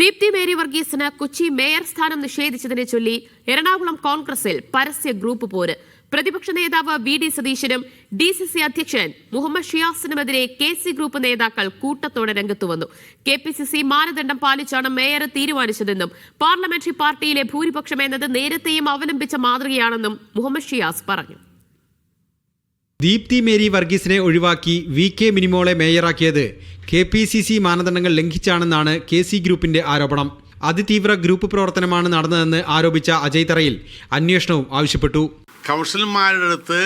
Deepthi Mary വർഗീസിന് Kochi mayor സ്ഥാനം നിഷേധിച്ചതിനെ ചൊല്ലി എറണാകുളം കോൺഗ്രസിൽ പരസ്യ ഗ്രൂപ്പ് പോര്. പ്രതിപക്ഷ നേതാവ് വി ഡി സതീശനും ഡി സി സി അധ്യക്ഷൻ മുഹമ്മദ് ഷിയാസിനുമെതിരെ കെ സി ഗ്രൂപ്പ് നേതാക്കൾ കൂട്ടത്തോടെ രംഗത്തു വന്നു. കെ പി സി സി മാനദണ്ഡം പാലിച്ചാണ് മേയർ തീരുമാനിച്ചതെന്നും പാർലമെന്ററി പാർട്ടിയിലെ ഭൂരിപക്ഷം എന്നത് നേരത്തെയും അവലംബിച്ച മാതൃകയാണെന്നും മുഹമ്മദ് ഷിയാസ് പറഞ്ഞു. ദീപ്തി മേരി വർഗീസിനെ ഒഴിവാക്കി വി കെ മിനിമോളെ മേയറാക്കിയത്. കെ പി സി സി മാനദണ്ഡങ്ങൾ ലംഘിച്ചാണെന്നാണ് കെ സി ഗ്രൂപ്പിന്റെ ആരോപണം. അതിതീവ്ര ഗ്രൂപ്പ് പ്രവർത്തനമാണ് നടന്നതെന്ന് ആരോപിച്ച അജയ് തറയിൽ അന്വേഷണവും ആവശ്യപ്പെട്ടു. കൗൺസിലർമാരുടെ അടുത്ത്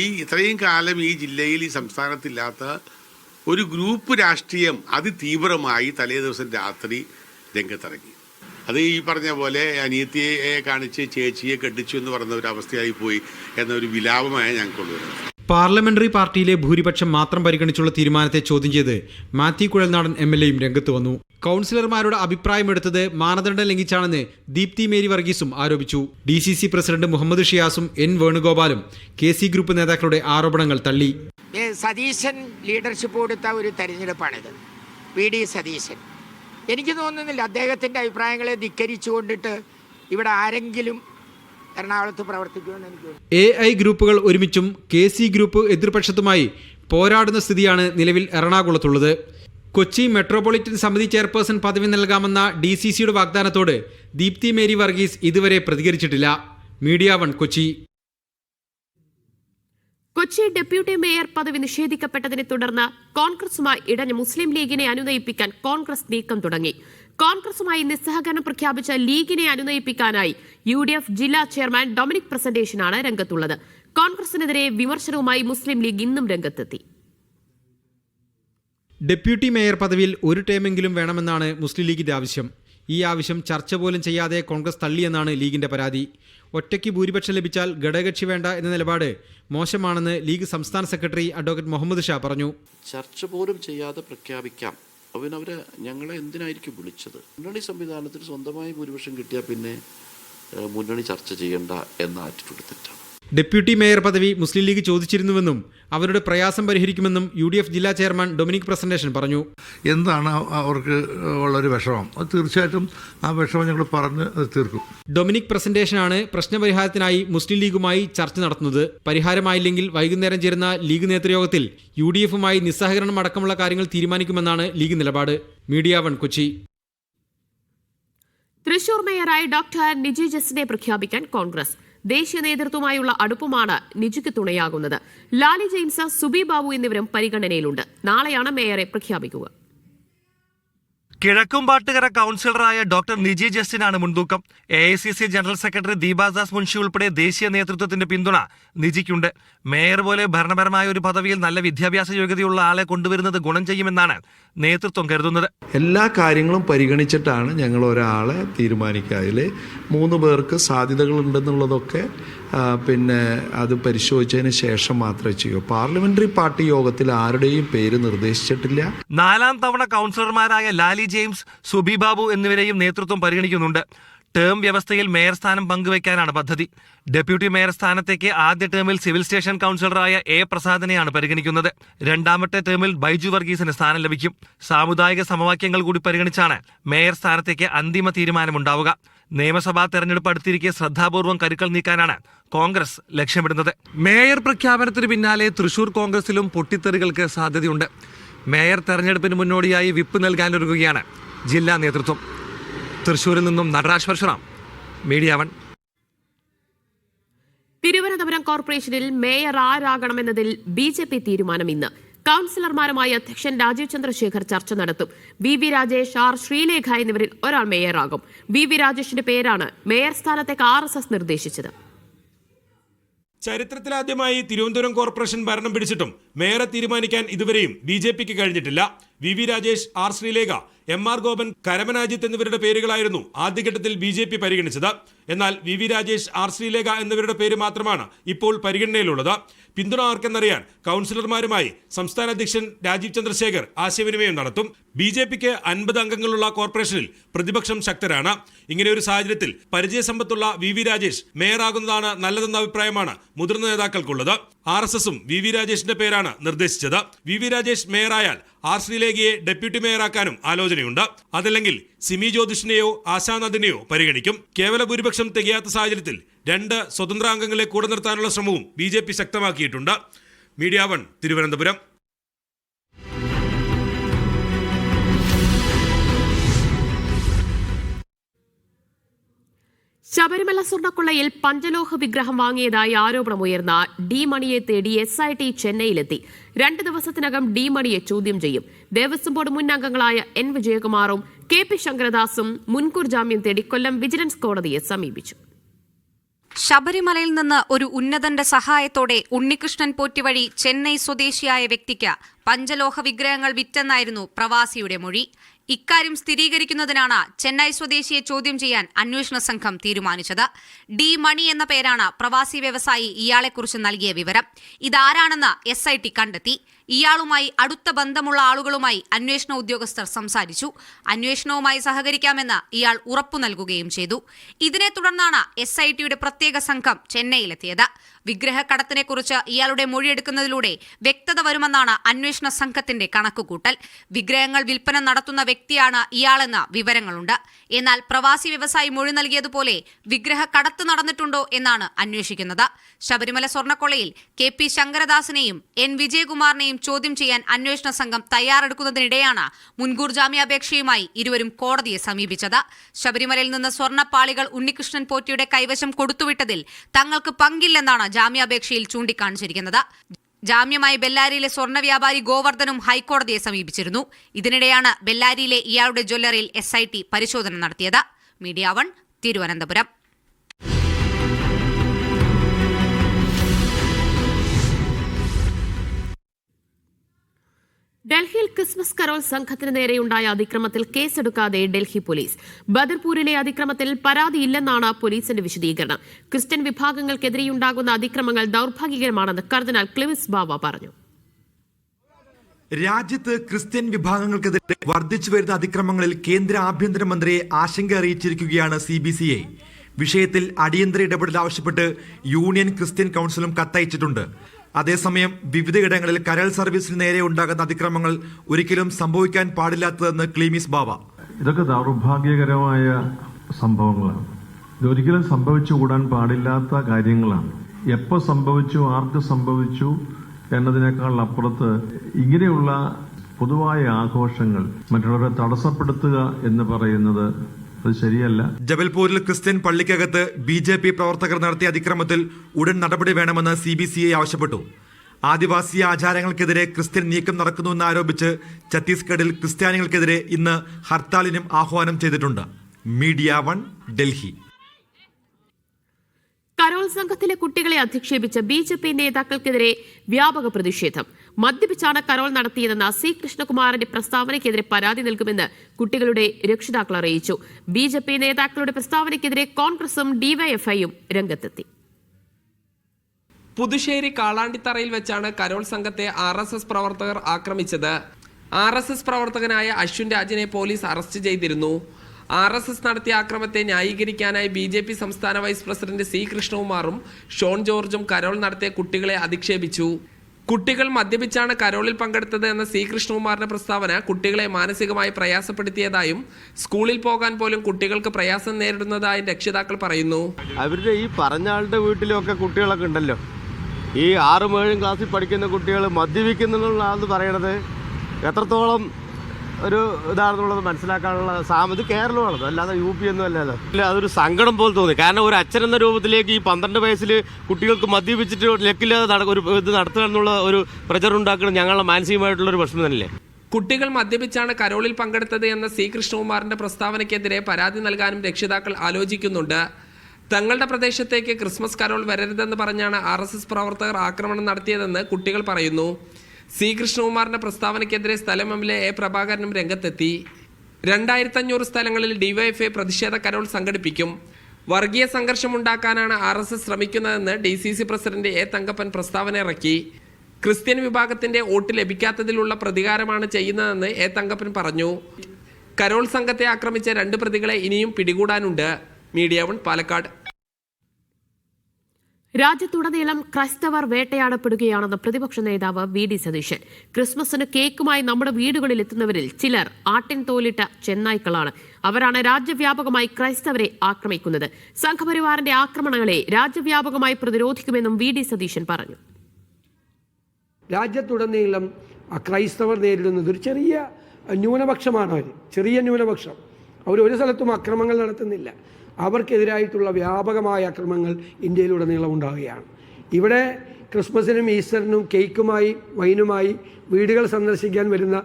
ഈ ഇത്രയും കാലം ഈ ജില്ലയിൽ ഈ സംസ്ഥാനത്തില്ലാത്ത ഒരു ഗ്രൂപ്പ് രാഷ്ട്രീയം അതിതീവ്രമായി തലേ ദിവസം രാത്രി രംഗത്തിറങ്ങി. അത് ഈ പറഞ്ഞ പോലെ അനിയത്തിയെ കാണിച്ച് ചേച്ചിയെ കെട്ടിച്ചു എന്ന് പറയുന്ന ഒരു അവസ്ഥയായി പോയി എന്നൊരു വിലാപമായ ഞങ്ങൾക്കുള്ളത് പാർലമെന്ററി പാർട്ടിയിലെ ഭൂരിപക്ഷം മാത്രം പരിഗണിച്ചുള്ള തീരുമാനത്തെ ചോദ്യം ചെയ്ത് മാത്യു കുഴൽനാടൻ എം എൽ എയും രംഗത്ത് വന്നു. കൗൺസിലർമാരുടെ അഭിപ്രായമെടുത്തത് മാനദണ്ഡം ലംഘിച്ചാണെന്ന് ദീപ്തി മേരി വർഗീസും ആരോപിച്ചു. D C C president Muhammad ഷിയാസും N വേണുഗോപാലും കെ സി ഗ്രൂപ്പ് നേതാക്കളുടെ ആരോപണങ്ങൾ തള്ളി. സതീശൻ ലീഡർഷിപ്പ് കൊടുത്ത ഒരു തെരഞ്ഞെടുപ്പാണിത്. വി. ഡി. സതീശൻ. എനിക്ക് തോന്നുന്നില്ല അദ്ദേഹത്തിന്റെ അഭിപ്രായങ്ങളെ ധിക്കരിച്ചു കൊണ്ടിട്ട് ഇവിടെ ആരെങ്കിലും എറണാകുളത്ത് പ്രവർത്തിക്കുമെന്ന് എനിക്ക് എ ഐ ഗ്രൂപ്പുകൾ ഒരുമിച്ചും കെ സി ഗ്രൂപ്പ് എതിർപക്ഷത്തുമായി പോരാടുന്ന സ്ഥിതിയാണ് നിലവിൽ എറണാകുളത്തുള്ളത്. കൊച്ചി മെട്രോപൊളിറ്റൻ സമിതി ചെയർപേഴ്സൺ പദവി നൽകാമെന്ന ഡി സി സിയുടെ വാഗ്ദാനത്തോട് ദീപ്തി മേരി വർഗീസ് ഇതുവരെ പ്രതികരിച്ചിട്ടില്ല. Media one Kochi. Kochi deputy mayor പദവി നിഷേധിക്കപ്പെട്ടതിനെ തുടർന്ന് കോൺഗ്രസുമായി ഇടഞ്ഞ മുസ്ലിം ലീഗിനെ അനുനയിപ്പിക്കാൻ കോൺഗ്രസ് നീക്കം തുടങ്ങി. കോൺഗ്രസുമായി നിസ്സഹകരണം പ്രഖ്യാപിച്ച ലീഗിനെ അനുനയിപ്പിക്കാനായി യു ഡി എഫ് ജില്ലാ ചെയർമാൻ ഡൊമിനിക് പ്രസന്റേഷനാണ് രംഗത്തുള്ളത്. കോൺഗ്രസിനെതിരെ വിമർശനവുമായി മുസ്ലിം ലീഗ് ഇന്നും രംഗത്തെത്തി. ഡെപ്യൂട്ടി മേയർ പദവിയിൽ ഒരു ടേമെങ്കിലും വേണമെന്നാണ് മുസ്ലിം ലീഗിന്റെ ആവശ്യം. ഈ ആവശ്യം ചർച്ച പോലും ചെയ്യാതെ കോൺഗ്രസ് തള്ളിയെന്നാണ് ലീഗിന്റെ പരാതി. ഒറ്റയ്ക്ക് ഭൂരിപക്ഷം ലഭിച്ചാൽ ഘടകകക്ഷി വേണ്ട എന്ന നിലപാട് മോശമാണെന്ന് ലീഗ് സംസ്ഥാന സെക്രട്ടറി അഡ്വക്കേറ്റ് മുഹമ്മദ് ഷാ പറഞ്ഞു. ചർച്ച പോലും ചെയ്യാതെ പ്രഖ്യാപിക്കാം. അവനവരെ ഞങ്ങളെ എന്തിനായിരിക്കും വിളിച്ചത്? മുന്നണി സംവിധാനത്തിൽ സ്വന്തമായി ഭൂരിപക്ഷം കിട്ടിയാൽ പിന്നെ മുന്നണി ചർച്ച ചെയ്യേണ്ട എന്ന ആറ്റിറ്റ്യൂഡ് തെറ്റാണ്. ഡെപ്യൂട്ടി മേയർ പദവി മുസ്ലിം ലീഗ് ചോദിച്ചിരുന്നുവെന്നും അവരുടെ പ്രയാസം പരിഹരിക്കുമെന്നും യു ഡി എഫ് ജില്ലാ ചെയർമാൻ ഡൊമിനിക് പ്രസന്റേഷൻ പറഞ്ഞു. എന്താണ് അവർക്ക് ഉള്ളൊരു വിഷമം? അത് തീർച്ചയായിട്ടും ആ വിഷമം ഞങ്ങൾ പറഞ്ഞ് തീർക്കും. ഡൊമിനിക് പ്രസന്റേഷനാണ് പ്രശ്നപരിഹാരത്തിനായി മുസ്ലിം ലീഗുമായി ചർച്ച നടത്തുന്നത്. പരിഹാരമായില്ലെങ്കിൽ വൈകുന്നേരം ചേരുന്ന ലീഗ് നേതൃയോഗത്തിൽ യു ഡി എഫുമായി നിസ്സഹകരണം അടക്കമുള്ള കാര്യങ്ങൾ തീരുമാനിക്കുമെന്നാണ് ലീഗ് നിലപാട്. Media one Kochi. തൃശൂർ മേയറായി ഡോക്ടർ നിജി ജസ്റ്റിനെ പ്രഖ്യാപിക്കാൻ കോൺഗ്രസ്. ദേശീയ നേതൃത്വമായുള്ള അടുപ്പമാണ് നിജിക്ക് തുണയാകുന്നത്. ലാലി ജെയിംസ് സുബി ബാബു എന്നിവരും പരിഗണനയിലുണ്ട്. നാളെയാണ് മേയറെ പ്രഖ്യാപിക്കുക. കിഴക്കുംപാട്ടുകര കൗൺസിലറായ ഡോക്ടർ നിജി ജസ്റ്റിനാണ് മുൻതൂക്കം. A I C C general secretary Deepa Das Munshi ഉൾപ്പെടെ ദേശീയ നേതൃത്വത്തിന്റെ പിന്തുണ നിജിക്കുണ്ട്. മേയർ പോലെ ഭരണപരമായ ഒരു പദവിയിൽ നല്ല വിദ്യാഭ്യാസ യോഗ്യതയുള്ള ആളെ കൊണ്ടുവരുന്നത് ഗുണം ചെയ്യുമെന്നാണ് നേതൃത്വം കരുതുന്നത്. എല്ലാ കാര്യങ്ങളും പരിഗണിച്ചിട്ടാണ് ഞങ്ങൾ ഒരാളെ തീരുമാനിക്കുക. അതിൽ മൂന്ന് പേർക്ക് സാധ്യതകളുണ്ടെന്നുള്ളതൊക്കെ പിന്നെ അത് പരിശോധിച്ചതിന് ശേഷം മാത്രമേ ചെയ്യൂ പാർലമെന്ററി പാർട്ടി യോഗത്തിൽ ആരുടെയും പേര് നിർദ്ദേശിച്ചിട്ടില്ല. നാലാം തവണ കൗൺസിലർമാരായ ലാലി ജെയിംസ് സുബി ബാബു എന്നിവരെയും നേതൃത്വം പരിഗണിക്കുന്നുണ്ട്. ടേം വ്യവസ്ഥയിൽ മേയർ സ്ഥാനം പങ്കുവയ്ക്കാനാണ് പദ്ധതി. ഡെപ്യൂട്ടി മേയർ സ്ഥാനത്തേക്ക് ആദ്യ ടേമിൽ സിവിൽ സ്റ്റേഷൻ കൗൺസിലറായ എ പ്രസാദിനെയാണ് പരിഗണിക്കുന്നത്. രണ്ടാമത്തെ ടേമിൽ ബൈജു വർഗീസിന് സ്ഥാനം ലഭിക്കും. സാമുദായിക സമവാക്യങ്ങൾ കൂടി പരിഗണിച്ചാണ് മേയർ സ്ഥാനത്തേക്ക് അന്തിമ തീരുമാനമുണ്ടാവുക. നിയമസഭാ തെരഞ്ഞെടുപ്പ് അടുത്തിരിക്കെ ശ്രദ്ധാപൂർവം കരുക്കൾ നീക്കാനാണ് കോൺഗ്രസ് ലക്ഷ്യമിടുന്നത്. മേയർ പ്രഖ്യാപനത്തിന് പിന്നാലെ തൃശൂർ കോൺഗ്രസിലും പൊട്ടിത്തെറികൾക്ക് സാധ്യതയുണ്ട്. മേയർ തെരഞ്ഞെടുപ്പിന് മുന്നോടിയായി വിപ്പ് നൽകാനൊരുങ്ങുകയാണ് ജില്ലാ നേതൃത്വം. തൃശൂരിൽ നിന്നും നടരാജ് പരശുറാം. Media one. തിരുവനന്തപുരം കോർപ്പറേഷനിൽ മേയർ ആരാകണമെന്നതിൽ ബി ജെ പി തീരുമാനം ഇന്ന്. കൌൺസിലർമാരുമായി അധ്യക്ഷൻ രാജീവ് ചന്ദ്രശേഖർ ചർച്ച നടത്തും. V V Rajesh R Sreelekha എന്നിവരിൽ ഒരാൾ മേയറാകും. വി വി രാജേഷിന്റെ പേരാണ് മേയർ സ്ഥാനത്തേക്ക് ആർ എസ് എസ് നിർദ്ദേശിച്ചത്. ചരിത്രത്തിലാദ്യമായി തിരുവനന്തപുരം കോർപ്പറേഷൻ ഭരണം പിടിച്ചിട്ടും മേയറെ തീരുമാനിക്കാൻ ഇതുവരെയും ബി ജെ പിക്ക് കഴിഞ്ഞിട്ടില്ല. V V Rajesh R Sreelekha M R Gopan Karamanajith എന്നിവരുടെ പേരുകളായിരുന്നു ആദ്യഘട്ടത്തിൽ ബി ജെ പി പരിഗണിച്ചത്. എന്നാൽ V V Rajesh R Sreelekha എന്നിവരുടെ പേര് മാത്രമാണ് ഇപ്പോൾ പരിഗണനയിലുള്ളത്. പിന്തുണ ആർക്കെന്നറിയാൻ കൗൺസിലർമാരുമായി സംസ്ഥാന അധ്യക്ഷൻ രാജീവ് ചന്ദ്രശേഖർ ആശയവിനിമയം നടത്തും. ബി ജെ പിക്ക് അൻപത് അംഗങ്ങളുള്ള കോർപ്പറേഷനിൽ പ്രതിപക്ഷം ശക്തരാണ്. ഇങ്ങനെ ഒരു സാഹചര്യത്തിൽ പരിചയസമ്പത്തുള്ള വി വി രാജേഷ് മേയറാകുന്നതാണ് നല്ലതെന്ന അഭിപ്രായമാണ് മുതിർന്ന നേതാക്കൾക്കുള്ളത്. ആർ എസ് എസും വി വി രാജേഷിന്റെ പേരാണ് നിർദ്ദേശിച്ചത്. വി വി രാജേഷ് മേയറായാൽ ആർ ശ്രീലേഖയെ ഡെപ്യൂട്ടി മേയറാക്കാനും ആലോചനയുണ്ട്. അതല്ലെങ്കിൽ സിമി ജ്യോതിഷിനെയോ ആശാനന്ദിനെയോ പരിഗണിക്കും. കേവല ഭൂരിപക്ഷം തികയാത്ത സാഹചര്യത്തിൽ രണ്ട് സ്വതന്ത്ര അംഗങ്ങളെ കൂടെ നിർത്താനുള്ള ശ്രമവും ബി ശക്തമാക്കിയിട്ടുണ്ട്. Media one Thiruvananthapuram. ശബരിമല സ്വർണക്കൊള്ളയിൽ പഞ്ചലോഹ വിഗ്രഹം വാങ്ങിയതായി ആരോപണമുയർന്ന ഡി മണിയെ തേടി എസ് ഐ ടി ചെന്നൈയിലെത്തി. രണ്ട് ദിവസത്തിനകം ഡി മണിയെ ചോദ്യം ചെയ്യും. ദേവസ്വം ബോർഡ് മുൻ അംഗങ്ങളായ എൻ വിജയകുമാറും കെ പി ശങ്കരദാസും മുൻകൂർ ജാമ്യം തേടി കൊല്ലം വിജിലൻസ് കോടതിയെ സമീപിച്ചു. ശബരിമലയിൽ നിന്ന് ഒരു ഉന്നതന്റെ സഹായത്തോടെ ഉണ്ണികൃഷ്ണൻ പോറ്റി വഴി ചെന്നൈ സ്വദേശിയായ വ്യക്തിക്ക് പഞ്ചലോഹ വിഗ്രഹങ്ങൾ വിറ്റെന്നായിരുന്നു പ്രവാസിയുടെ മൊഴി. ഇക്കാര്യം സ്ഥിരീകരിക്കുന്നതിനാണ് ചെന്നൈ സ്വദേശിയെ ചോദ്യം ചെയ്യാൻ അന്വേഷണ സംഘം തീരുമാനിച്ചത്. ഡി മണി എന്ന പേരാണ് പ്രവാസി വ്യവസായി ഇയാളെക്കുറിച്ച് നൽകിയ വിവരം. ഇതാരാണെന്ന് എസ് കണ്ടെത്തി. ഇയാളുമായി അടുത്ത ബന്ധമുള്ള ആളുകളുമായി അന്വേഷണ ഉദ്യോഗസ്ഥർ സംസാരിച്ചു. അന്വേഷണവുമായി സഹകരിക്കാമെന്ന് ഇയാൾ ഉറപ്പു നൽകുകയും ചെയ്തു. ഇതിനെ തുടർന്നാണ് എസ് ഐ ടിയുടെ പ്രത്യേക സംഘം ചെന്നൈയിലെത്തിയത്. വിഗ്രഹക്കടത്തിനെക്കുറിച്ച് ഇയാളുടെ മൊഴിയെടുക്കുന്നതിലൂടെ വ്യക്തത വരുമെന്നാണ് അന്വേഷണ സംഘത്തിന്റെ കണക്കുകൂട്ടൽ. വിഗ്രഹങ്ങൾ വിൽപ്പന നടത്തുന്ന വ്യക്തിയാണ് ഇയാളെന്ന് വിവരങ്ങളുണ്ട്. എന്നാൽ പ്രവാസി വ്യവസായി മൊഴി നൽകിയതുപോലെ വിഗ്രഹ കടത്ത് നടന്നിട്ടുണ്ടോ എന്നാണ് അന്വേഷിക്കുന്നത്. ശബരിമല സ്വർണക്കൊളയിൽ കെ പി ശങ്കരദാസിനെയും എൻ വിജയകുമാറിനെയും ചോദ്യം ചെയ്യാൻ അന്വേഷണ സംഘം തയ്യാറെടുക്കുന്നതിനിടെയാണ് മുൻകൂർ ജാമ്യാപേക്ഷയുമായി ഇരുവരും കോടതിയെ സമീപിച്ചത്. ശബരിമലയിൽ നിന്ന് സ്വർണപ്പാളികൾ ഉണ്ണികൃഷ്ണൻ പോറ്റിയുടെ കൈവശം കൊടുത്തുവിട്ടതിൽ തങ്ങൾക്ക് പങ്കില്ലെന്നാണ് ജാമ്യാപേക്ഷയിൽ ചൂണ്ടിക്കാണിച്ചിരിക്കുന്നത്. ജാമ്യമായി ബെല്ലാരിയിലെ സ്വർണ വ്യാപാരി ഗോവർദ്ധനും ഹൈക്കോടതിയെ സമീപിച്ചിരുന്നു. ഇതിനിടെയാണ് ബെല്ലാരിയിലെ ഇയാളുടെ ജ്വല്ലറിയിൽ എസ് പരിശോധന നടത്തിയത്. Media one Thiruvananthapuram. ഡൽഹിയിൽ ക്രിസ്മസ് കരോൾ സംഘത്തിന് നേരെയുണ്ടായ അതിക്രമത്തിൽ കേസെടുക്കാതെ ഡൽഹി പോലീസ്. ബദർപൂരിലെ അതിക്രമത്തിൽ പരാതിയില്ലെന്നാണ് പോലീസിന്റെ വിശദീകരണം. ക്രിസ്ത്യൻ വിഭാഗങ്ങൾക്കെതിരെയുണ്ടാകുന്ന അതിക്രമങ്ങൾ ദൌർഭാഗ്യകരമാണെന്ന് കർദിനാൾ ക്ലിവിസ് ബാവ പറഞ്ഞു. രാജ്യത്ത് ക്രിസ്ത്യൻ വിഭാഗങ്ങൾക്കെതിരെ വർദ്ധിച്ചു വരുന്ന അതിക്രമങ്ങളിൽ കേന്ദ്ര ആഭ്യന്തരമന്ത്രിയെ ആശങ്ക അറിയിച്ചിരിക്കുകയാണ് സി ബി സി ഐ വിഷയത്തിൽ അടിയന്തര ഇടപെടൽ ആവശ്യപ്പെട്ട് യൂണിയൻ ക്രിസ്ത്യൻ കൗൺസിലും കത്തയച്ചിട്ടുണ്ട്. അതേസമയം വിവിധയിടങ്ങളിൽ കരൾ സർവീസിന് നേരെ ഉണ്ടാകുന്ന അതിക്രമങ്ങൾ ഒരിക്കലും സംഭവിക്കാൻ പാടില്ലാത്തതെന്ന് ക്ലീമിസ് ബാവ. ഇതൊക്കെ ദൗർഭാഗ്യകരമായ സംഭവങ്ങളാണ്. ഇതൊരിക്കലും സംഭവിച്ചു കൂടാൻ പാടില്ലാത്ത കാര്യങ്ങളാണ്. എപ്പോൾ സംഭവിച്ചു ആർക്ക് സംഭവിച്ചു എന്നതിനേക്കാൾ അപ്പുറത്ത് ഇങ്ങനെയുള്ള പൊതുവായ ആഘോഷങ്ങൾ മറ്റുള്ളവരെ തടസ്സപ്പെടുത്തുക എന്ന് പറയുന്നത് അത് ശരിയല്ല. ജബൽപൂരിൽ ക്രിസ്ത്യൻ പള്ളിക്കകത്ത് ബി ജെ പി പ്രവർത്തകർ നടത്തിയ അതിക്രമത്തിൽ ഉടൻ നടപടി വേണമെന്ന് സി ബി സി ഐ ആവശ്യപ്പെട്ടു. ആദിവാസി ആചാരങ്ങൾക്കെതിരെ ക്രിസ്ത്യൻ നീക്കം നടക്കുന്നുവെന്ന് ആരോപിച്ച് ഛത്തീസ്ഗഡിൽ ക്രിസ്ത്യാനികൾക്കെതിരെ ഇന്ന് ഹർത്താലിനും ആഹ്വാനം ചെയ്തിട്ടുണ്ട്. Media one Delhi. കരോൾ സംഘത്തിലെ കുട്ടികളെ അധിക്ഷേപിച്ച ബി ജെ പി നേതാക്കൾക്കെതിരെ വ്യാപക പ്രതിഷേധം. മദ്യപിച്ചാണ് കരോൾ നടത്തിയതെന്ന സി കൃഷ്ണകുമാറിന്റെ പ്രസ്താവനയ്ക്കെതിരെ പരാതി നൽകുമെന്ന് കുട്ടികളുടെ രക്ഷിതാക്കൾ അറിയിച്ചു. ബി ജെ പി നേതാക്കളുടെ പ്രസ്താവനയ്ക്കെതിരെ കോൺഗ്രസും ഡിവൈഎഫ്ഐയും രംഗത്തെത്തി. പുതുശ്ശേരി കാളാണ്ടിത്തറയിൽ വെച്ചാണ് കരോൾ സംഘത്തെ ആർ എസ് എസ് പ്രവർത്തകർ ആക്രമിച്ചത്. ആർ എസ് എസ് പ്രവർത്തകനായ അശ്വിൻ രാജിനെ പോലീസ് അറസ്റ്റ് ചെയ്തിരുന്നു. ആർ എസ് എസ് നടത്തിയ ആക്രമത്തെ ന്യായീകരിക്കാനായി ബി ജെ പി സംസ്ഥാന വൈസ് പ്രസിഡന്റ് സി കൃഷ്ണകുമാറും ഷോൺ ജോർജും കരോൾ നടത്തിയ കുട്ടികളെ അധിക്ഷേപിച്ചു. കുട്ടികൾ മദ്യപിച്ചാണ് കരോളിൽ പങ്കെടുത്തത് എന്ന സി കൃഷ്ണകുമാറിന്റെ പ്രസ്താവന കുട്ടികളെ മാനസികമായി പ്രയാസപ്പെടുത്തിയതായും സ്കൂളിൽ പോകാൻ പോലും കുട്ടികൾക്ക് പ്രയാസം നേരിടുന്നതായും രക്ഷിതാക്കൾ പറയുന്നു. അവരുടെ ഈ പറഞ്ഞ ആളുടെ വീട്ടിലൊക്കെ കുട്ടികളൊക്കെ ഉണ്ടല്ലോ. ഈ ആറും ഏഴും ക്ലാസ്സിൽ പഠിക്കുന്ന കുട്ടികൾ മദ്യപിക്കുന്നുള്ളതാണെന്ന് പറയണത്. എത്രത്തോളം ഒരു ഇതാണെന്നുള്ളത് മനസ്സിലാക്കാനുള്ള സാം ഇത് കേരളമാണത് അല്ലാതെ യു പി ഒന്നും അല്ലല്ലോ. ഇല്ല അതൊരു സങ്കടം പോലെ തോന്നി. കാരണം ഒരു അച്ഛൻ എന്ന രൂപത്തിലേക്ക് ഈ പന്ത്രണ്ട് വയസ്സിൽ കുട്ടികൾക്ക് മദ്യപിച്ചിട്ട് ലക്കില്ലാതെ നട ഒരു ഇത് നടത്തുക എന്നുള്ള ഒരു പ്രചർ ഉണ്ടാക്കുന്നത് ഞങ്ങളുടെ മാനസികമായിട്ടുള്ള ഒരു പ്രശ്നം തന്നെയല്ലേ? കുട്ടികൾ മദ്യപിച്ചാണ് കരോളിൽ പങ്കെടുത്തത് എന്ന സി കൃഷ്ണകുമാറിന്റെ പ്രസ്താവനയ്ക്കെതിരെ പരാതി നൽകാനും രക്ഷിതാക്കൾ ആലോചിക്കുന്നുണ്ട്. തങ്ങളുടെ പ്രദേശത്തേക്ക് ക്രിസ്മസ് കരോൾ വരരുതെന്ന് പറഞ്ഞാണ് ആർ പ്രവർത്തകർ ആക്രമണം നടത്തിയതെന്ന് കുട്ടികൾ പറയുന്നു. സി പ്രസ്താവനയ്ക്കെതിരെ സ്ഥലം എം എൽ എ പ്രഭാകരനും രംഗത്തെത്തി. രണ്ടായിരത്തി അഞ്ഞൂറ് സ്ഥലങ്ങളിൽ ഡിവൈഎഫ്ഐ പ്രതിഷേധ കരോൾ സംഘടിപ്പിക്കും. വർഗീയ സംഘർഷമുണ്ടാക്കാനാണ് ആർ എസ് എസ് ശ്രമിക്കുന്നതെന്ന് D C C president A Thankappan പ്രസ്താവന ഇറക്കി. ക്രിസ്ത്യൻ വിഭാഗത്തിന്റെ വോട്ട് ലഭിക്കാത്തതിലുള്ള പ്രതികാരമാണ് ചെയ്യുന്നതെന്ന് എ തങ്കപ്പൻ പറഞ്ഞു. കരോൾ സംഘത്തെ ആക്രമിച്ച രണ്ട് പ്രതികളെ ഇനിയും പിടികൂടാനുണ്ട്. Media one Palakkad. രാജ്യത്തുടനീളം ക്രൈസ്തവർ വേട്ടയാടപ്പെടുകയാണെന്ന് പ്രതിപക്ഷ നേതാവ് വി ഡി സതീശൻ. ക്രിസ്മസിന് കേക്കുമായി നമ്മുടെ വീടുകളിൽ എത്തുന്നവരിൽ ചിലർ ആട്ടിൻ തോലിട്ട ചെന്നായ്ക്കളാണ്. അവരാണ് രാജ്യവ്യാപകമായി ക്രൈസ്തവരെ ആക്രമിക്കുന്നത്. സംഘപരിവാറിന്റെ ആക്രമണങ്ങളെ രാജ്യവ്യാപകമായി പ്രതിരോധിക്കുമെന്നും വി ഡി സതീശൻ പറഞ്ഞു. രാജ്യത്തുടനീളം ക്രൈസ്തവർ നേരിടുന്നത് ഒരു ചെറിയ ന്യൂനപക്ഷമാണ് അവർ ചെറിയ ന്യൂനപക്ഷം. അവർ ഒരു സ്ഥലത്തും അക്രമങ്ങൾ നടത്തുന്നില്ല. അവർക്കെതിരായിട്ടുള്ള വ്യാപകമായ അക്രമങ്ങൾ ഇന്ത്യയിലുടനീളം ഉണ്ടാവുകയാണ്. ഇവിടെ ക്രിസ്മസിനും ഈസ്റ്ററിനും കേക്കുമായി വൈനുമായി വീടുകൾ സന്ദർശിക്കാൻ വരുന്ന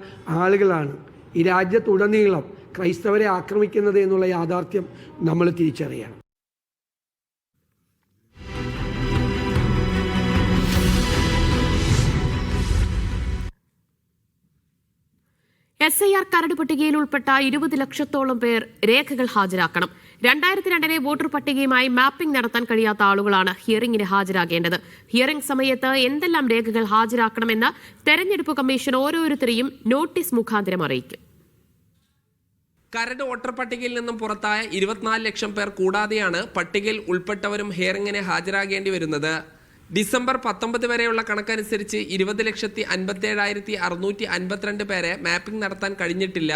ആളുകളാണ് ഈ രാജ്യത്തുടനീളം ക്രൈസ്തവരെ ആക്രമിക്കുന്നത് എന്നുള്ള യാഥാർത്ഥ്യം നമ്മൾ തിരിച്ചറിയണം. എസ് ഐ ആർ കരട് പട്ടികയിൽ ഉൾപ്പെട്ട ഇരുപത് ലക്ഷത്തോളം പേർ രേഖകൾ ഹാജരാക്കണം. രണ്ടായിരത്തി രണ്ടിലെ വോട്ടർ പട്ടികയുമായി മാപ്പിംഗ് നടത്താൻ കഴിയാത്ത ആളുകളാണ് ഹിയറിംഗിന് ഹാജരാകേണ്ടത്. ഹിയറിംഗ് സമയത്ത് എന്തെല്ലാം രേഖകൾ ഹാജരാക്കണമെന്ന് തെരഞ്ഞെടുപ്പ് കമ്മീഷൻ ഓരോരുത്തരെയും നോട്ടീസ് മുഖാന്തരം അറിയിക്കും. കരട് വോട്ടർ പട്ടികയിൽ നിന്നും പുറത്തായ ഇരുപത്തിനാല് ലക്ഷം പേർ കൂടാതെയാണ് പട്ടികയിൽ ഉൾപ്പെട്ടവരും ഹിയറിംഗിന് ഹാജരാകേണ്ടി വരുന്നത്. ഡിസംബർ പത്തൊമ്പത് വരെയുള്ള കണക്കനുസരിച്ച് ഇരുപത് ലക്ഷത്തി അൻപത്തേഴായിരത്തി അറുന്നൂറ്റി അൻപത്തിരണ്ട് പേരെ മാപ്പിംഗ് നടത്താൻ കഴിഞ്ഞിട്ടില്ല.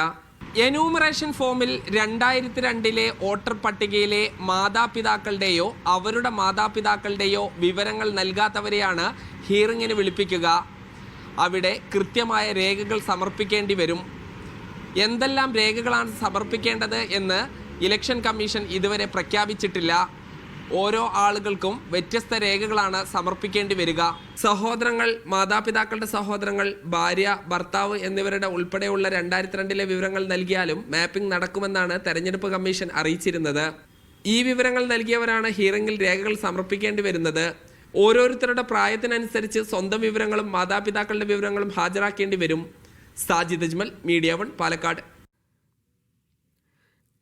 എന്യൂമറേഷൻ ഫോമിൽ രണ്ടായിരത്തി രണ്ടിലെ വോട്ടർ പട്ടികയിലെ മാതാപിതാക്കളുടെയോ അവരുടെ മാതാപിതാക്കളുടെയോ വിവരങ്ങൾ നൽകാത്തവരെയാണ് ഹിയറിങ്ങിന് വിളിപ്പിക്കുക. അവിടെ കൃത്യമായ രേഖകൾ സമർപ്പിക്കേണ്ടി വരും. എന്തെല്ലാം രേഖകളാണ് സമർപ്പിക്കേണ്ടത് എന്ന് ഇലക്ഷൻ കമ്മീഷൻ ഇതുവരെ പ്രഖ്യാപിച്ചിട്ടില്ല. ഓരോ ആളുകൾക്കും വ്യത്യസ്ത രേഖകളാണ് സമർപ്പിക്കേണ്ടി വരിക. സഹോദരങ്ങൾ മാതാപിതാക്കളുടെ സഹോദരങ്ങൾ ഭാര്യ ഭർത്താവ് എന്നിവരുടെ ഉൾപ്പെടെയുള്ള രണ്ടായിരത്തി രണ്ടിലെ വിവരങ്ങൾ നൽകിയാലും മാപ്പിംഗ് നടക്കുമെന്നാണ് തെരഞ്ഞെടുപ്പ് കമ്മീഷൻ അറിയിച്ചിരുന്നത്. ഈ വിവരങ്ങൾ നൽകിയവരാണ് ഹിയറിംഗിൽ രേഖകൾ സമർപ്പിക്കേണ്ടി വരുന്നത്. ഓരോരുത്തരുടെ പ്രായത്തിനനുസരിച്ച് സ്വന്തം വിവരങ്ങളും മാതാപിതാക്കളുടെ വിവരങ്ങളും ഹാജരാക്കേണ്ടി വരും. Sajid Ajmal media one Palakkad.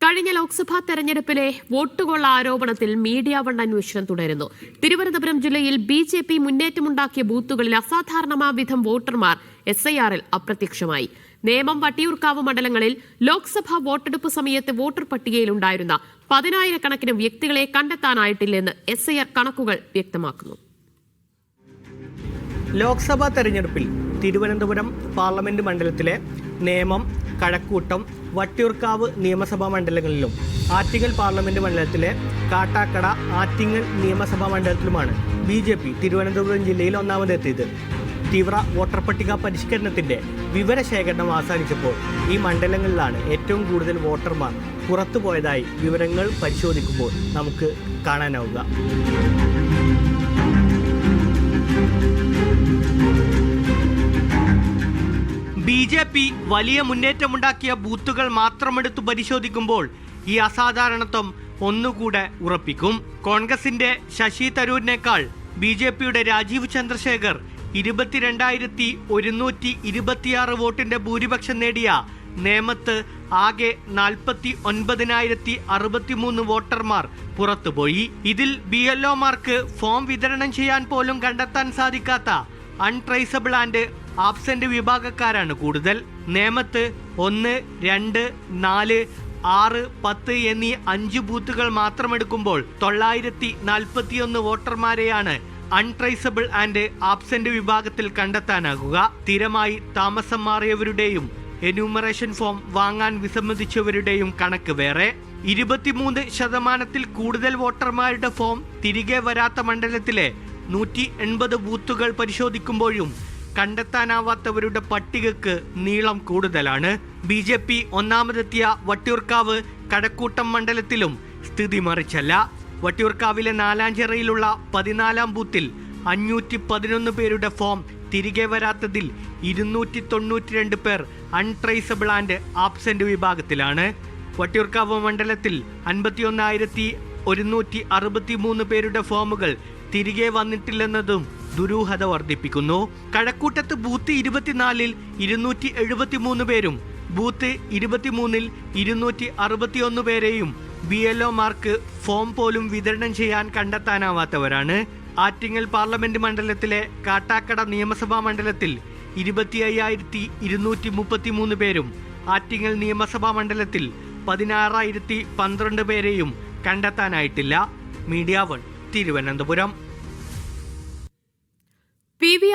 കഴിഞ്ഞ ലോക്സഭാ തെരഞ്ഞെടുപ്പിലെ വോട്ടുകൊള്ള ആരോപണത്തിൽ മീഡിയ വൺ അന്വേഷണം തുടരുന്നു. തിരുവനന്തപുരം ജില്ലയിൽ ബി ജെ പി മുന്നേറ്റമുണ്ടാക്കിയ ബൂത്തുകളിൽ അസാധാരണമാവിധം വോട്ടർമാർ എസ് ഐ ആറിൽ അപ്രത്യക്ഷമായി. നേമം വട്ടിയൂർക്കാവ് മണ്ഡലങ്ങളിൽ ലോക്സഭാ വോട്ടെടുപ്പ് സമയത്ത് വോട്ടർ പട്ടികയിലുണ്ടായിരുന്ന പതിനായിരക്കണക്കിന് വ്യക്തികളെ കണ്ടെത്താനായിട്ടില്ലെന്ന് എസ് ഐ ആർ കണക്കുകൾ വ്യക്തമാക്കുന്നു. ലോക്സഭാ തെരഞ്ഞെടുപ്പിൽ തിരുവനന്തപുരം പാർലമെന്റ് മണ്ഡലത്തിലെ നേമം കഴക്കൂട്ടം വട്ടിയൂർക്കാവ് നിയമസഭാ മണ്ഡലങ്ങളിലും ആറ്റിങ്ങൽ പാർലമെന്റ് മണ്ഡലത്തിലെ കാട്ടാക്കട ആറ്റിങ്ങൽ നിയമസഭാ മണ്ഡലത്തിലുമാണ് ബി ജെ പി തിരുവനന്തപുരം ജില്ലയിൽ ഒന്നാമതെത്തിയത്. തീവ്ര വോട്ടർ പട്ടിക പരിഷ്കരണത്തിന്റെ വിവരശേഖരണം അവസാനിച്ചപ്പോൾ ഈ മണ്ഡലങ്ങളിലാണ് ഏറ്റവും കൂടുതൽ വോട്ടർമാർ പുറത്തുപോയതായി വിവരങ്ങൾ പരിശോധിക്കുമ്പോൾ നമുക്ക് കാണാനാവുക. പി വലിയ മുന്നേറ്റമുണ്ടാക്കിയ ബൂത്തുകൾ മാത്രമെടുത്തു പരിശോധിക്കുമ്പോൾ ഈ അസാധാരണത്വം ഒന്നുകൂടെ ഉറപ്പിക്കും. കോൺഗ്രസിന്റെ ശശി തരൂരിനേക്കാൾ ബി ജെ പിയുടെ രാജീവ് ചന്ദ്രശേഖർ ഇരുപത്തിരണ്ടായിരത്തി ഒരുന്നൂറ്റി ഇരുപത്തിയാറ് വോട്ടിന്റെ ഭൂരിപക്ഷം നേടിയ നേമത്ത് ആകെ നാൽപ്പത്തി ഒൻപതിനായിരത്തി അറുപത്തിമൂന്ന് വോട്ടർമാർ പുറത്തുപോയി. ഇതിൽ ബി എൽഒമാർക്ക് ഫോം വിതരണം ചെയ്യാൻ പോലും കണ്ടെത്താൻ സാധിക്കാത്ത അൺട്രേസബിൾ ആൻഡ് ആബ്സെന്റ് വിഭാഗക്കാരാണ് കൂടുതൽ. നേമത്ത് ഒന്ന് രണ്ട് നാല് ആറ് പത്ത് എന്നീ അഞ്ച് ബൂത്തുകൾ മാത്രമെടുക്കുമ്പോൾ തൊള്ളായിരത്തി നാൽപ്പത്തിയൊന്ന് വോട്ടർമാരെയാണ് അൺട്രേസബിൾ ആൻഡ് ആബ്സെന്റ് വിഭാഗത്തിൽ കണ്ടെത്താനാകുക. സ്ഥിരമായി താമസം മാറിയവരുടെയും എന്യൂമറേഷൻ ഫോം വാങ്ങാൻ വിസമ്മതിച്ചവരുടെയും കണക്ക് വേറെ. ഇരുപത്തിമൂന്ന് ശതമാനത്തിൽ കൂടുതൽ വോട്ടർമാരുടെ ഫോം തിരികെ വരാത്ത മണ്ഡലത്തിലെ നൂറ്റി എൺപത് ബൂത്തുകൾ പരിശോധിക്കുമ്പോഴും കണ്ടെത്താനാവാത്തവരുടെ പട്ടികക്ക് നീളം കൂടുതലാണ്. ബി ജെ പി ഒന്നാമതെത്തിയ വട്ടിയൂർക്കാവ് കടക്കൂട്ടം മണ്ഡലത്തിലും സ്ഥിതി മറിച്ചല്ല. വട്ടിയൂർക്കാവിലെ നാലാഞ്ചിറയിലുള്ള പതിനാലാം ബൂത്തിൽ അഞ്ഞൂറ്റി പതിനൊന്ന് പേരുടെ ഫോം തിരികെ വരാത്തതിൽ ഇരുന്നൂറ്റി തൊണ്ണൂറ്റി രണ്ട് പേർ അൺട്രേസബിൾ ആൻഡ് ആബ്സെന്റ് വിഭാഗത്തിലാണ്. വട്ടിയൂർക്കാവ് മണ്ഡലത്തിൽ അൻപത്തിയൊന്നായിരത്തി ഒരുന്നൂറ്റി അറുപത്തി മൂന്ന് പേരുടെ ഫോമുകൾ തിരികെ വന്നിട്ടില്ലെന്നതും ദുരൂഹത വർദ്ധിപ്പിക്കുന്നു. കഴക്കൂട്ടത്ത് ബൂത്ത് ഇരുപത്തിനാലിൽ ഇരുന്നൂറ്റി എഴുപത്തി മൂന്ന് പേരും ബൂത്ത് ഇരുപത്തിമൂന്നിൽ ഇരുന്നൂറ്റി അറുപത്തിയൊന്ന് പേരെയും ബി എൽ ഒമാർക്ക് ഫോം പോലും വിതരണം ചെയ്യാൻ കണ്ടെത്താനാവാത്തവരാണ്. ആറ്റിങ്ങൽ പാർലമെന്റ് മണ്ഡലത്തിലെ കാട്ടാക്കട നിയമസഭാ മണ്ഡലത്തിൽ ഇരുപത്തി അയ്യായിരത്തി ഇരുന്നൂറ്റി മുപ്പത്തി മൂന്ന് പേരും ആറ്റിങ്ങൽ നിയമസഭാ മണ്ഡലത്തിൽ പതിനാറായിരത്തി പന്ത്രണ്ട് പേരെയും കണ്ടെത്താനായിട്ടില്ല. Media One Thiruvananthapuram.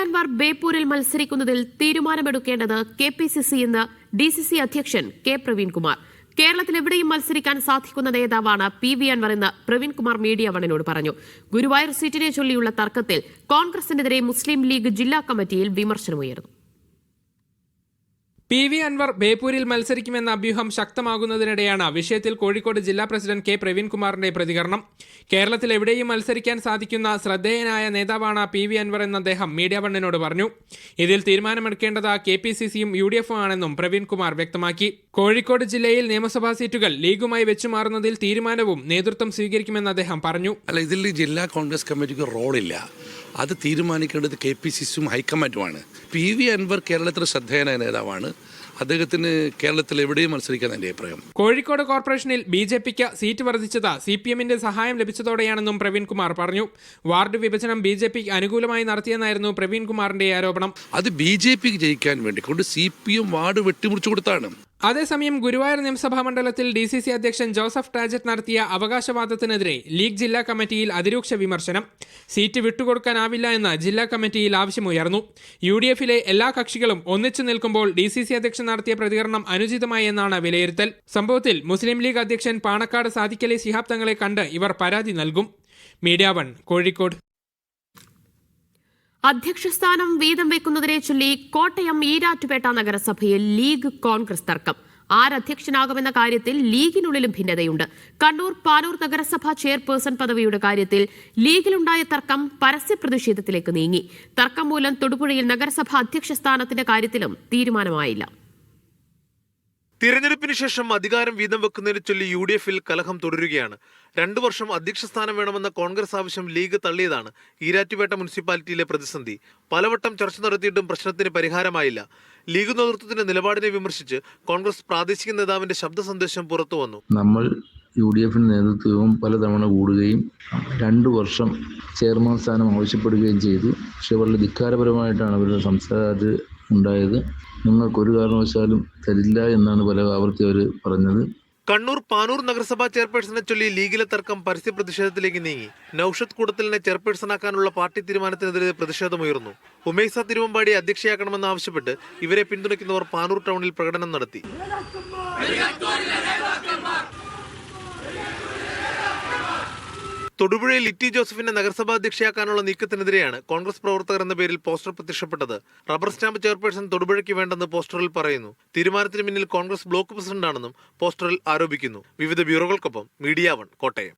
അൻവർ ബേപ്പൂരിൽ മത്സരിക്കുന്നതിൽ തീരുമാനമെടുക്കേണ്ടത് കെ പി സി സി എന്ന് ഡി സി സി അധ്യക്ഷൻ കെ പ്രവീൺകുമാർ. കേരളത്തിൽ എവിടെയും മത്സരിക്കാൻ സാധിക്കുന്ന നേതാവാണ് പി വി അൻവർ എന്ന് പ്രവീൺകുമാർ മീഡിയ വണിനോട് പറഞ്ഞു. ഗുരുവായൂർ സീറ്റിനെ ചൊല്ലിയുള്ള തർക്കത്തിൽ കോൺഗ്രസിനെതിരെ മുസ്ലിം ലീഗ് ജില്ലാ കമ്മിറ്റിയിൽ വിമർശനമുയർന്നു. പി വി അൻവർ ബേപ്പൂരിൽ മത്സരിക്കുമെന്ന അഭ്യൂഹം ശക്തമാകുന്നതിനിടെയാണ് വിഷയത്തിൽ കോഴിക്കോട് ജില്ലാ പ്രസിഡന്റ് കെ പ്രവീൺകുമാറിന്റെ പ്രതികരണം. കേരളത്തിൽ എവിടെയും മത്സരിക്കാൻ സാധിക്കുന്ന ശ്രദ്ധേയനായ നേതാവാണ് പി വി അൻവർ എന്ന് അദ്ദേഹം മീഡിയ വണ്ണിനോട് പറഞ്ഞു. ഇതിൽ തീരുമാനമെടുക്കേണ്ടത് കെ പി സി സിയും യു ഡി എഫും ആണെന്നും പ്രവീൺകുമാർ വ്യക്തമാക്കി. കോഴിക്കോട് ജില്ലയിൽ നിയമസഭാ സീറ്റുകൾ ലീഗുമായി വെച്ചുമാറുന്നതിൽ തീരുമാനവും നേതൃത്വം സ്വീകരിക്കുമെന്ന് അദ്ദേഹം പറഞ്ഞു. അല്ല ഇതിൽ ജില്ലാ കോൺഗ്രസ് കമ്മിറ്റിക്ക് റോളില്ല. അത് തീരുമാനിക്കേണ്ടത് കെ പി സി സിയും ഹൈക്കമാൻഡുമാണ്. പി വി അൻവർ കേരളത്തിലെ ശ്രദ്ധേയനായ നേതാവാണ്. അദ്ദേഹത്തിന് കേരളത്തിൽ എവിടെയും മത്സരിക്കാൻ എന്റെ അഭിപ്രായം. കോഴിക്കോട് കോർപ്പറേഷനിൽ ബി ജെ പിക്ക് സീറ്റ് വർദ്ധിച്ചത് സി പി എമ്മിന്റെ സഹായം ലഭിച്ചതോടെയാണെന്നും പ്രവീൺകുമാർ പറഞ്ഞു. വാർഡ് വിഭജനം ബി ജെ പിക്ക് അനുകൂലമായി നടത്തിയെന്നായിരുന്നു പ്രവീൺകുമാറിന്റെ ആരോപണം. അത് ബി ജെ പിക്ക് ജയിക്കാൻ വേണ്ടി കൊണ്ട് സി പി എം വാർഡ് വെട്ടിമുറിച്ചു കൊടുത്താണ്. അതേസമയം ഗുരുവായൂർ നിയമസഭാ മണ്ഡലത്തിൽ ഡി സി സി അധ്യക്ഷൻ ജോസഫ് ടാജറ്റ് നടത്തിയ അവകാശവാദത്തിനെതിരെ ലീഗ് ജില്ലാ കമ്മിറ്റിയിൽ അതിരൂക്ഷ വിമർശനം. സീറ്റ് വിട്ടുകൊടുക്കാനാവില്ല എന്ന് ജില്ലാ കമ്മിറ്റിയിൽ ആവശ്യമുയർന്നു. യു ഡി എഫിലെ എല്ലാ കക്ഷികളും ഒന്നിച്ചു നിൽക്കുമ്പോൾ ഡി സി സി അധ്യക്ഷൻ നടത്തിയ പ്രതികരണം അനുചിതമായി എന്നാണ് വിലയിരുത്തൽ. സംഭവത്തിൽ മുസ്ലിം ലീഗ് അധ്യക്ഷൻ പാണക്കാട് സാദിഖലി ശിഹാബ് തങ്ങളെ കണ്ട് ഇവർ പരാതി നൽകും. Media One Kozhikode. അധ്യക്ഷസ്ഥാനം വീതം വെക്കുന്നതിനെ ചൊല്ലി കോട്ടയം ഈരാറ്റുപേട്ട നഗരസഭയിൽ ലീഗ് കോൺഗ്രസ് തർക്കം. ആരധ്യക്ഷനാകുമെന്ന കാര്യത്തിൽ ലീഗിനുള്ളിലും ഭിന്നതയുണ്ട്. കണ്ണൂർ പാനൂർ നഗരസഭാ ചെയർപേഴ്സൺ പദവിയുടെ കാര്യത്തിൽ ലീഗിലുണ്ടായ തർക്കം പരസ്യ പ്രതിഷേധത്തിലേക്ക് നീങ്ങി. തർക്കം മൂലം തൊടുപുഴയിൽ നഗരസഭാ അധ്യക്ഷ സ്ഥാനത്തിന്റെ കാര്യത്തിലും തീരുമാനമായില്ല. തിരഞ്ഞെടുപ്പിന് ശേഷം അധികാരം വീതം വെക്കുന്നതിനെ ചൊല്ലി യു ഡി എഫിൽ കലഹം തുടരുകയാണ്. രണ്ടു വർഷം അധ്യക്ഷ സ്ഥാനം വേണമെന്ന കോൺഗ്രസ് ആവശ്യം ലീഗ് തള്ളിയതാണ്. ഈരാറ്റുപേട്ട മുനിസിപ്പാലിറ്റിയിലെ പ്രതിസന്ധി. പലവട്ടം ചർച്ച നടത്തിയിട്ടും പ്രശ്നത്തിന് പരിഹാരമായില്ല. ലീഗ് നേതൃത്വത്തിന്റെ നിലപാടിനെ വിമർശിച്ച് കോൺഗ്രസ് പ്രാദേശിക നേതാവിന്റെ ശബ്ദ സന്ദേശം പുറത്തു വന്നു. നമ്മൾ യു ഡി എഫിന് നേതൃത്വവും പലതവണ കൂടുകയും രണ്ടു വർഷം ചെയർമാൻ സ്ഥാനം ആവശ്യപ്പെടുകയും ചെയ്തു. പക്ഷെ വളരെ ധിക്കാരപരമായിട്ടാണ് അവരുടെ സംസാരം ഉണ്ടായത്. നിങ്ങൾക്കൊരു കാരണവശാലും തരില്ല എന്നാണ് പല ആവർത്തി അവർ പറഞ്ഞത്. കണ്ണൂർ പാനൂർ നഗരസഭാ ചെയർപേഴ്സണെ ചൊല്ലി ലീഗിലെ തർക്കം പരസ്യ പ്രതിഷേധത്തിലേക്ക് നീങ്ങി. നൌഷദ് കൂടത്തലിനെ ചെയർപേഴ്സണാക്കാനുള്ള പാർട്ടി തീരുമാനത്തിനെതിരെ പ്രതിഷേധമുയർന്നു. ഉമേസ തിരുവമ്പാടി അധ്യക്ഷയാക്കണമെന്ന് ആവശ്യപ്പെട്ട് ഇവരെ പിന്തുണയ്ക്കുന്നവർ പാനൂർ ടൗണിൽ പ്രകടനം നടത്തി. തൊടുപുഴയിൽ ലിറ്റി ജോസഫിനെ നഗരസഭാ അധ്യക്ഷയാക്കാനുള്ള നീക്കത്തിനെതിരെയാണ് കോൺഗ്രസ് പ്രവർത്തകർ എന്ന പേരിൽ പോസ്റ്റർ പ്രത്യക്ഷപ്പെട്ടത്. റബ്ബർ സ്റ്റാമ്പ് ചെയർപേഴ്സൺ തൊടുപുഴയ്ക്ക് വേണ്ടെന്ന് പോസ്റ്ററിൽ പറയുന്നു. തീരുമാനത്തിന് പിന്നിൽ കോൺഗ്രസ് ബ്ലോക്ക് പ്രസിഡന്റാണെന്നും പോസ്റ്ററിൽ ആരോപിക്കുന്നു. വിവിധ ബ്യൂറോകൾക്കൊപ്പം മീഡിയ വൺ കോട്ടയം.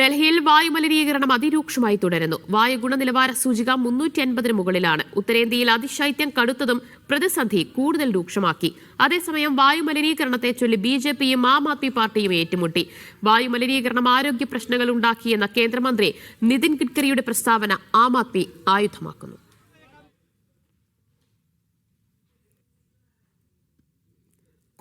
ഡൽഹിയിൽ വായുമലിനീകരണം അതിരൂക്ഷമായി തുടരുന്നു. വായു ഗുണനിലവാര സൂചിക മുന്നൂറ്റി അൻപതിന് മുകളിലാണ്. ഉത്തരേന്ത്യയിൽ അതിശൈത്യം കടുത്തതും പ്രതിസന്ധി കൂടുതൽ രൂക്ഷമാക്കി. അതേസമയം വായുമലിനീകരണത്തെ ചൊല്ലി ബി ജെ പിയും ആം ആദ്മി പാർട്ടിയും ഏറ്റുമുട്ടി. വായുമലിനീകരണം ആരോഗ്യ പ്രശ്നങ്ങൾ ഉണ്ടാക്കിയെന്ന കേന്ദ്രമന്ത്രി നിതിൻ ഗഡ്കരിയുടെ പ്രസ്താവന ആം ആദ്മി ആയുധമാക്കുന്നു.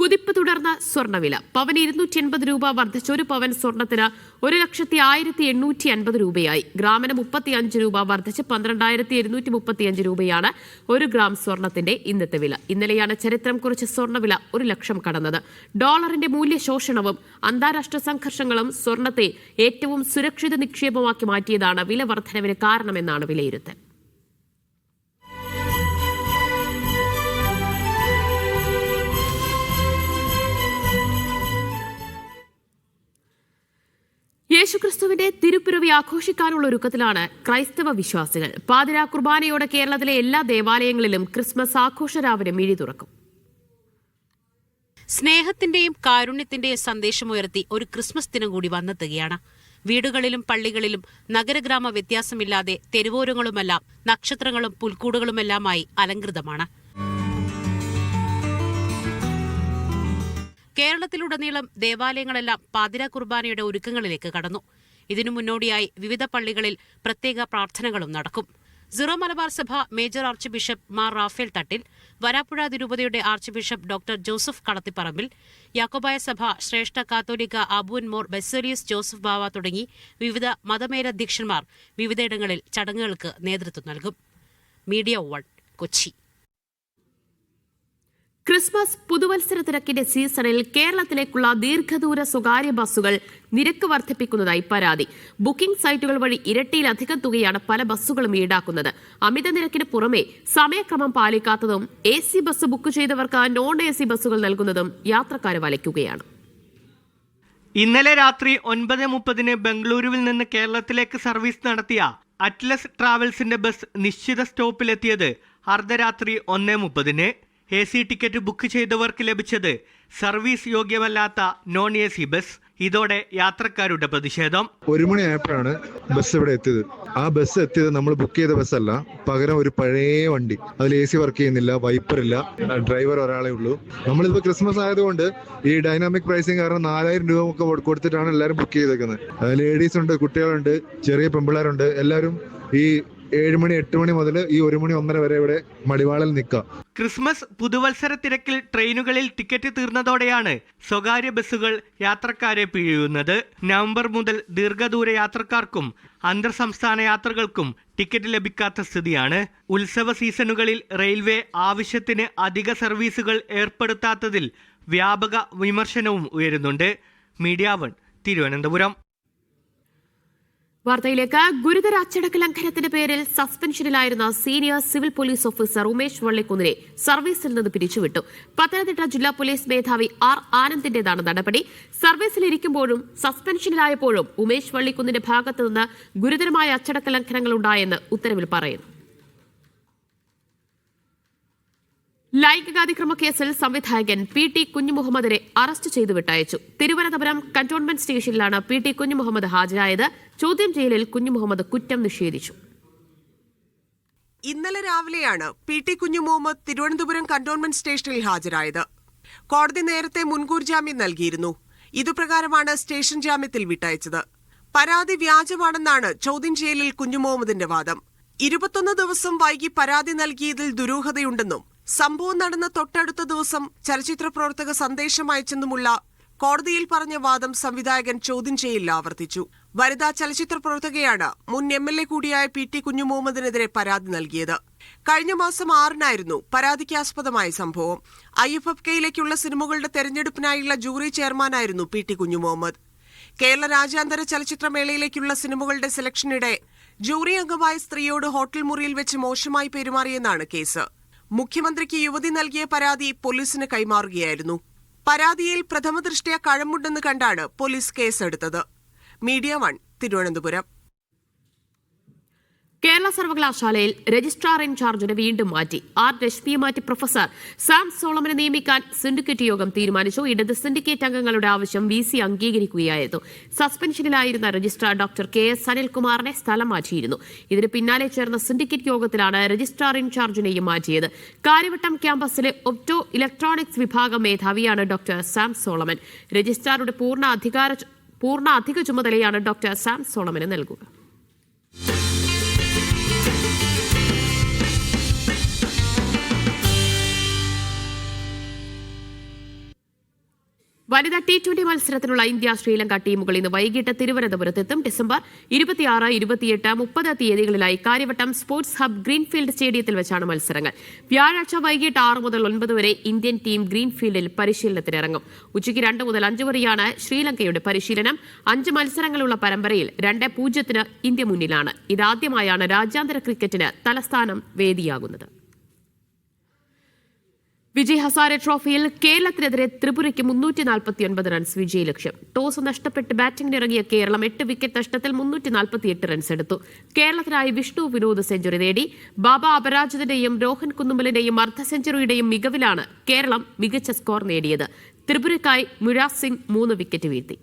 കുതിപ്പ് തുടർന്ന സ്വർണവില പവൻ ഇരുന്നൂറ്റി എൺപത് രൂപ വർദ്ധിച്ച ഒരു പവൻ സ്വർണത്തിന് ഒരു ലക്ഷത്തി ആയിരത്തി എണ്ണൂറ്റി അൻപത് രൂപയായി. ഗ്രാമിന് മുപ്പത്തി അഞ്ച് രൂപ വർദ്ധിച്ച് പന്ത്രണ്ടായിരത്തി ഇരുന്നൂറ്റി മുപ്പത്തിയഞ്ച് രൂപയാണ് ഒരു ഗ്രാം സ്വർണത്തിന്റെ ഇന്നത്തെ വില. ഇന്നലെയാണ് ചരിത്രം കുറിച്ച് സ്വർണവില ഒരു ലക്ഷം കടന്നത്. ഡോളറിന്റെ മൂല്യ ശോഷണവും അന്താരാഷ്ട്ര സംഘർഷങ്ങളും സ്വർണത്തെ ഏറ്റവും സുരക്ഷിത നിക്ഷേപമാക്കി മാറ്റിയതാണ് വില വർധനവിന് കാരണമെന്നാണ് വിലയിരുത്തൽ. യേശുക്രിസ്തുവിന്റെ തിരുപ്പിറവി ആഘോഷിക്കാനുള്ള ഒരുക്കത്തിലാണ് ക്രൈസ്തവ വിശ്വാസികൾ. പാതിരാ കുർബാനയോടെ കേരളത്തിലെ എല്ലാ ദേവാലയങ്ങളിലും ക്രിസ്മസ് ആഘോഷരാവിനെ മിഴി തുറക്കും. സ്നേഹത്തിന്റെയും കാരുണ്യത്തിന്റെയും സന്ദേശമുയർത്തി ഒരു ക്രിസ്മസ് ദിനം കൂടി വന്നെത്തുകയാണ്. വീടുകളിലും പള്ളികളിലും നഗരഗ്രാമ വ്യത്യാസമില്ലാതെ തെരുവോരങ്ങളുമെല്ലാം നക്ഷത്രങ്ങളും പുൽക്കൂടുകളുമെല്ലാമായി അലങ്കൃതമാണ് കേരളത്തിലുടനീളം ദേവാലയങ്ങളെല്ലാം പാതിര കുർബാനയുടെ ഒരുക്കങ്ങളിലേക്ക് കടന്നു. ഇതിനു മുന്നോടിയായി വിവിധ പള്ളികളിൽ പ്രത്യേക പ്രാർത്ഥനകളും നടക്കും. സിറോ മലബാർ സഭ major archbishop Mar Raphael Thattil Varapuzha തിരുപതിയുടെ archbishop doctor Joseph Kalathiparambil Yakobaya സഭ ശ്രേഷ്ഠ കാത്തോലിക്ക അബൂൻ മോർ ബെസേലിയസ് ജോസഫ് ബാവ തുടങ്ങി വിവിധ മതമേലധ്യക്ഷന്മാർ വിവിധയിടങ്ങളിൽ ചടങ്ങുകൾക്ക് നേതൃത്വം നൽകും. മീഡിയ കൊച്ചി. ക്രിസ്മസ് പുതുവത്സര തിരക്കിന്റെ സീസണിൽ കേരളത്തിലേക്കുള്ള ദീർഘദൂര സ്വകാര്യ ബസ്സുകൾ നിരക്ക് വർദ്ധിപ്പിക്കുന്നതായി പരാതി. ബുക്കിംഗ് സൈറ്റുകൾ വഴി ഇരട്ടിയിലധികം തുകയാണ് പല ബസ്സുകളും ഈടാക്കുന്നത്. അമിത നിരക്കിന് പുറമെ സമയക്രമം പാലിക്കാത്തതും എ സി ബസ് ബുക്ക് ചെയ്തവർക്ക് നോൺ എ സി ബസ്സുകൾ നൽകുന്നതും യാത്രക്കാരെ വലയ്ക്കുകയാണ്. ഇന്നലെ രാത്രി ഒൻപത് മുപ്പതിന് ബംഗളൂരുവിൽ നിന്ന് കേരളത്തിലേക്ക് സർവീസ് നടത്തിയ അറ്റ്ലസ് ട്രാവൽസിന്റെ ബസ് നിശ്ചിത സ്റ്റോപ്പിലെത്തിയത് അർദ്ധരാത്രി ഒന്ന് മുപ്പതിന്. എ സി ടിക്കറ്റ് ബുക്ക് ചെയ്തവർക്ക് ലഭിച്ചത് സർവീസ് യോഗ്യമല്ലാത്ത നോൺ എ സി ബസ് ഇതോടെ യാത്രക്കാരുടെ പ്രതിഷേധം. ഒരു മണിയായപ്പോഴാണ് ബസ് ഇവിടെ എത്തിയത്. ആ ബസ് എത്തിയത് നമ്മൾ ബുക്ക് ചെയ്ത ബസ്സല്ല പകരം ഒരു പഴയ വണ്ടി. അതിൽ എ സി വർക്ക് ചെയ്യുന്നില്ല വൈപ്പർ ഇല്ല. ഡ്രൈവർ ഒരാളെ ഉള്ളൂ. നമ്മളിപ്പോ ക്രിസ്മസ് ആയതുകൊണ്ട് ഈ ഡൈനാമിക് പ്രൈസിങ് കാരണം നാലായിരം രൂപ ഒക്കെ കൊടുത്തിട്ടാണ് എല്ലാവരും ബുക്ക് ചെയ്തേക്കുന്നത്. ലേഡീസ് ഉണ്ട് കുട്ടികളുണ്ട് ചെറിയ പെമ്പിള്ളേരുണ്ട് എല്ലാവരും ഈ ഏഴ് മണി എട്ട് മണി മുതൽ ഈ ഒരു മണി ഒന്നര വരെ ഇവിടെ മടിവാളിൽ നിൽക്കാം. ക്രിസ്മസ് പുതുവത്സര തിരക്കിൽ ട്രെയിനുകളിൽ ടിക്കറ്റ് തീർന്നതോടെയാണ് സ്വകാര്യ ബസ്സുകൾ യാത്രക്കാരെ പിഴിയുന്നത്. നവംബർ മുതൽ ദീർഘദൂര യാത്രക്കാർക്കും അന്തർ സംസ്ഥാന യാത്രകൾക്കും ടിക്കറ്റ് ലഭിക്കാത്ത സ്ഥിതിയാണ്. ഉത്സവ സീസണുകളിൽ റെയിൽവേ ആവശ്യത്തിന് അധിക സർവീസുകൾ ഏർപ്പെടുത്താത്തതിൽ വ്യാപക വിമർശനവും ഉയരുന്നുണ്ട്. Media One Thiruvananthapuram. വാർത്തയിലേക്ക് ഗുരുതര അച്ചടക്ക ലംഘനത്തിന്റെ പേരിൽ സസ്പെൻഷനിലായിരുന്ന senior civil police officer Umesh വള്ളിക്കുന്നിനെ സർവീസിൽ നിന്ന് പിരിച്ചുവിട്ടു. പത്തനംതിട്ട ജില്ലാ പോലീസ് മേധാവി ആർ ആനന്ദിന്റേതാണ് നടപടി. സർവീസിലിരിക്കുമ്പോഴും സസ്പെൻഷനിലായപ്പോഴും ഉമേഷ് വള്ളിക്കുന്നിന്റെ ഭാഗത്തുനിന്ന് ഗുരുതരമായ അച്ചടക്ക ലംഘനങ്ങൾ ഉണ്ടായെന്ന് ഉത്തരവിൽ പറയുന്നു. ലൈംഗികാതിക്രമ കേസിൽ സംവിധായകൻ പി ടി കുഞ്ഞുമുഹമ്മദിനെ അറസ്റ്റ് ചെയ്തു വിട്ടയച്ചു. തിരുവനന്തപുരം കന്റോൺമെന്റ് സ്റ്റേഷനിലാണ് പി ടി കുഞ്ഞുമുഹമ്മദ് ഹാജരായത്. ചോദ്യം ചെയ്യലിൽ കുഞ്ഞുമുഹമ്മദ് കുറ്റം നിഷേധിച്ചു. ഇന്നലെ രാവിലെയാണ് P T Kunjumuhammad Thiruvananthapuram cantonment സ്റ്റേഷനിൽ ഹാജരായത്. കോടതി നേരത്തെ മുൻകൂർ ജാമ്യം നൽകിയിരുന്നു. ഇതുപ്രകാരമാണ് സ്റ്റേഷൻ ജാമ്യത്തിൽ വിട്ടയച്ചത്. പരാതി വ്യാജമാണെന്നാണ് ചോദ്യം ചെയ്യലിൽ കുഞ്ഞുമുഹമ്മദിന്റെ വാദം. ഇരുപത്തൊന്ന് ദിവസം വൈകി പരാതി നൽകിയതിൽ ദുരൂഹതയുണ്ടെന്നും സംഭവം നടന്ന തൊട്ടടുത്ത ദിവസം ചലച്ചിത്ര പ്രവർത്തക സന്ദേശം അയച്ചെന്നുമുള്ള കോടതിയിൽ പറഞ്ഞ വാദം സംവിധായകൻ ചോദ്യം ചെയ്യില്ല ആവർത്തിച്ചു. വനിതാ ചലച്ചിത്ര പ്രവർത്തകയാണ് മുൻ എം എൽ എ കൂടിയായ പി ടി കുഞ്ഞുമുഹമ്മദിനെതിരെ പരാതി നൽകിയത്. കഴിഞ്ഞ മാസം ആറിനായിരുന്നു പരാതിക്കാസ്പദമായ സംഭവം. ഐ എഫ് എഫ് കെയിലേക്കുള്ള സിനിമകളുടെ തെരഞ്ഞെടുപ്പിനായുള്ള ജൂറി ചെയർമാനായിരുന്നു പി ടി കുഞ്ഞുമുഹമ്മദ്. കേരള രാജ്യാന്തര ചലച്ചിത്രമേളയിലേക്കുള്ള സിനിമകളുടെ സെലക്ഷനിടെ ജൂറി അംഗമായ സ്ത്രീയോട് ഹോട്ടൽ മുറിയിൽ വെച്ച് മോശമായി പെരുമാറിയെന്നാണ് കേസ്. മുഖ്യമന്ത്രിക്ക് യുവതി നൽകിയ പരാതി പോലീസിന് കൈമാറുകയായിരുന്നു. പരാതിയിൽ പ്രഥമദൃഷ്ട്യാ കഴമുണ്ടെന്ന് കണ്ടാണ് പോലീസ് കേസെടുത്തത്. Media one Thiruvananthapuram. കേരള സർവകലാശാലയിൽ രജിസ്ട്രാർ ഇൻചാർജിനെ വീണ്ടും മാറ്റി. ആർ രശ്മിയെ മാറ്റി പ്രൊഫസർ സാം സോളമനെ നിയമിക്കാൻ സിൻഡിക്കേറ്റ് യോഗം തീരുമാനിച്ചു. ഇടത് സിൻഡിക്കേറ്റ് അംഗങ്ങളുടെ ആവശ്യം വി സി അംഗീകരിക്കുകയായിരുന്നു. സസ്പെൻഷനിലായിരുന്ന രജിസ്ട്രാർ ഡോക്ടർ കെ എസ് അനിൽകുമാറിനെ സ്ഥലം മാറ്റിയിരുന്നു. ഇതിന് പിന്നാലെ ചേർന്ന സിൻഡിക്കേറ്റ് യോഗത്തിലാണ് രജിസ്ട്രാർ ഇൻചാർജിനെയും മാറ്റിയത്. കാര്യവട്ടം ക്യാമ്പസിലെ ഒപ്റ്റോ ഇലക്ട്രോണിക്സ് വിഭാഗം മേധാവിയാണ് ഡോക്ടർ സാം സോളമൻ. രജിസ്ട്രാറുടെ പൂർണ അധികാര പൂർണ അധിക ചുമതലയാണ് ഡോക്ടർ സാം സോളമന് നൽകുക. വനിതാ ടി ട്വന്റി മത്സരത്തിനുള്ള ഇന്ത്യ ശ്രീലങ്ക ടീമുകൾ ഇന്ന് വൈകിട്ട് തിരുവനന്തപുരത്തെത്തും. ഡിസംബർ ഇരുപത്തിയാറ് ഇരുപത്തിയെട്ട് മുപ്പത് തീയതികളിലായി കാര്യവട്ടം സ്പോർട്സ് ഹബ് ഗ്രീൻഫീൽഡ് സ്റ്റേഡിയത്തിൽ വെച്ചാണ് മത്സരങ്ങൾ. വ്യാഴാഴ്ച വൈകിട്ട് ആറ് മുതൽ ഒൻപത് വരെ ഇന്ത്യൻ ടീം ഗ്രീൻഫീൽഡിൽ പരിശീലനത്തിനിറങ്ങും. ഉച്ചയ്ക്ക് രണ്ട് മുതൽ അഞ്ച് വരെയാണ് ശ്രീലങ്കയുടെ പരിശീലനം. അഞ്ച് മത്സരങ്ങളുള്ള പരമ്പരയിൽ രണ്ട് പൂജ്യത്തിന് ഇന്ത്യ മുന്നിലാണ്. ഇതാദ്യമായാണ് രാജ്യാന്തര ക്രിക്കറ്റിന് തലസ്ഥാനം വേദിയാകുന്നത്. വിജയ് ഹസാരെ ട്രോഫിയിൽ കേരളത്തിനെതിരെ ത്രിപുരയ്ക്ക് മുന്നൂറ്റി നാൽപ്പത്തിയൊൻപത് റൺസ് വിജയ ലക്ഷ്യം. ടോസ് നഷ്ടപ്പെട്ട് ബാറ്റിംഗിനിറങ്ങിയ കേരളം എട്ട് വിക്കറ്റ് നഷ്ടത്തിൽ മുന്നൂറ്റി നാൽപ്പത്തിയെട്ട് റൺസ് എടുത്തു. കേരളത്തിനായി വിഷ്ണു വിനോദ് സെഞ്ചുറി നേടി. ബാബ അപരാജിതന്റെയും രോഹൻ കുന്നുമലിന്റെയും അർദ്ധ സെഞ്ചുറിയുടെയും മികവിലാണ് കേരളം മികച്ച സ്കോർ നേടിയത്. ത്രിപുരയ്ക്കായി മുരാസ് സിംഗ് മൂന്ന് വിക്കറ്റ് വീഴ്ത്തി.